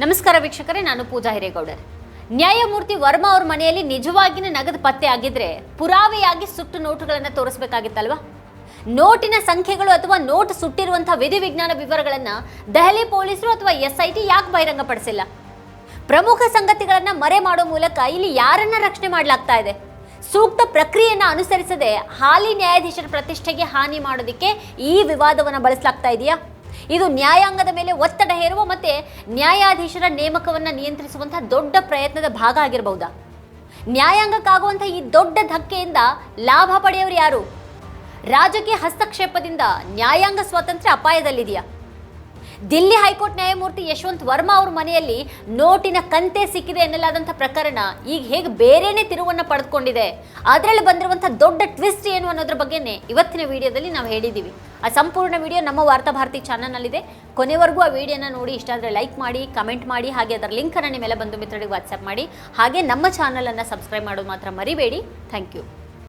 ನಮಸ್ಕಾರ ವೀಕ್ಷಕರೇ, ನಾನು ಪೂಜಾ ಹಿರೇಗೌಡರ್. ನ್ಯಾಯಮೂರ್ತಿ ವರ್ಮಾ ಅವ್ರ ಮನೆಯಲ್ಲಿ ನಿಜವಾಗಿನ ನಗದು ಪತ್ತೆ ಆಗಿದ್ರೆ ಪುರಾವೆಯಾಗಿ ಸುಟ್ಟು ನೋಟುಗಳನ್ನು ತೋರಿಸಬೇಕಾಗಿತ್ತಲ್ವಾ? ನೋಟಿನ ಸಂಖ್ಯೆಗಳು ಅಥವಾ ನೋಟ್ ಸುಟ್ಟಿರುವಂತಹ ವಿಧಿವಿಜ್ಞಾನ ವಿವರಗಳನ್ನು ದೆಹಲಿ ಪೊಲೀಸರು ಅಥವಾ ಎಸ್ ಐ ಟಿ ಯಾಕೆ ಬಹಿರಂಗಪಡಿಸಿಲ್ಲ? ಪ್ರಮುಖ ಸಂಗತಿಗಳನ್ನು ಮರೆ ಮಾಡೋ ಮೂಲಕ ಇಲ್ಲಿ ಯಾರನ್ನ ರಕ್ಷಣೆ ಮಾಡಲಾಗ್ತಾ ಇದೆ? ಸೂಕ್ತ ಪ್ರಕ್ರಿಯೆಯನ್ನು ಅನುಸರಿಸದೆ ಹಾಲಿ ನ್ಯಾಯಾಧೀಶರ ಪ್ರತಿಷ್ಠೆಗೆ ಹಾನಿ ಮಾಡೋದಕ್ಕೆ ಈ ವಿವಾದವನ್ನು ಬಳಸಲಾಗ್ತಾ ಇದೆಯಾ? ಇದು ನ್ಯಾಯಾಂಗದ ಮೇಲೆ ಒತ್ತಡ ಹೇರುವ ಮತ್ತೆ ನ್ಯಾಯಾಧೀಶರ ನೇಮಕವನ್ನು ನಿಯಂತ್ರಿಸುವಂತಹ ದೊಡ್ಡ ಪ್ರಯತ್ನದ ಭಾಗ ಆಗಿರಬಹುದಾ? ನ್ಯಾಯಾಂಗಕ್ಕಾಗುವಂತಹ ಈ ದೊಡ್ಡ ಧಕ್ಕೆಯಿಂದ ಲಾಭ ಪಡೆಯೋರು ಯಾರು? ರಾಜಕೀಯ ಹಸ್ತಕ್ಷೇಪದಿಂದ ನ್ಯಾಯಾಂಗ ಸ್ವಾತಂತ್ರ್ಯ ಅಪಾಯದಲ್ಲಿದೆಯಾ? ದಿಲ್ಲಿ ಹೈಕೋರ್ಟ್ ನ್ಯಾಯಮೂರ್ತಿ ಯಶವಂತ್ ವರ್ಮಾ ಅವ್ರ ಮನೆಯಲ್ಲಿ ನೋಟಿನ ಕಂತೆ ಸಿಕ್ಕಿದೆ ಎನ್ನಲಾದಂಥ ಪ್ರಕರಣ ಈಗ ಹೇಗೆ ಬೇರೆನೇ ತಿರುವನ್ನು ಪಡೆದುಕೊಂಡಿದೆ. ಅದರಲ್ಲಿ ಬಂದಿರುವಂಥ ದೊಡ್ಡ ಟ್ವಿಸ್ಟ್ ಏನು ಅನ್ನೋದ್ರ ಬಗ್ಗೆನೇ ಇವತ್ತಿನ ವಿಡಿಯೋದಲ್ಲಿ ನಾವು ಹೇಳಿದ್ದೀವಿ. ಆ ಸಂಪೂರ್ಣ ವಿಡಿಯೋ ನಮ್ಮ ವಾರ್ತಾಭಾರತಿ ಚಾನಲ್ನಲ್ಲಿದೆ. ಕೊನೆವರೆಗೂ ಆ ವಿಡಿಯೋನ ನೋಡಿ, ಇಷ್ಟ ಆದರೆ ಲೈಕ್ ಮಾಡಿ ಕಮೆಂಟ್ ಮಾಡಿ, ಹಾಗೆ ಅದರ ಲಿಂಕನ್ನು ನಿಮ್ಮೆಲ್ಲ ಬಂಧು ಮಿತ್ರರಿಗೆ ವಾಟ್ಸಪ್ ಮಾಡಿ. ಹಾಗೆ ನಮ್ಮ ಚಾನಲನ್ನು ಸಬ್ಸ್ಕ್ರೈಬ್ ಮಾಡೋದು ಮಾತ್ರ ಮರಿಬೇಡಿ. Thank you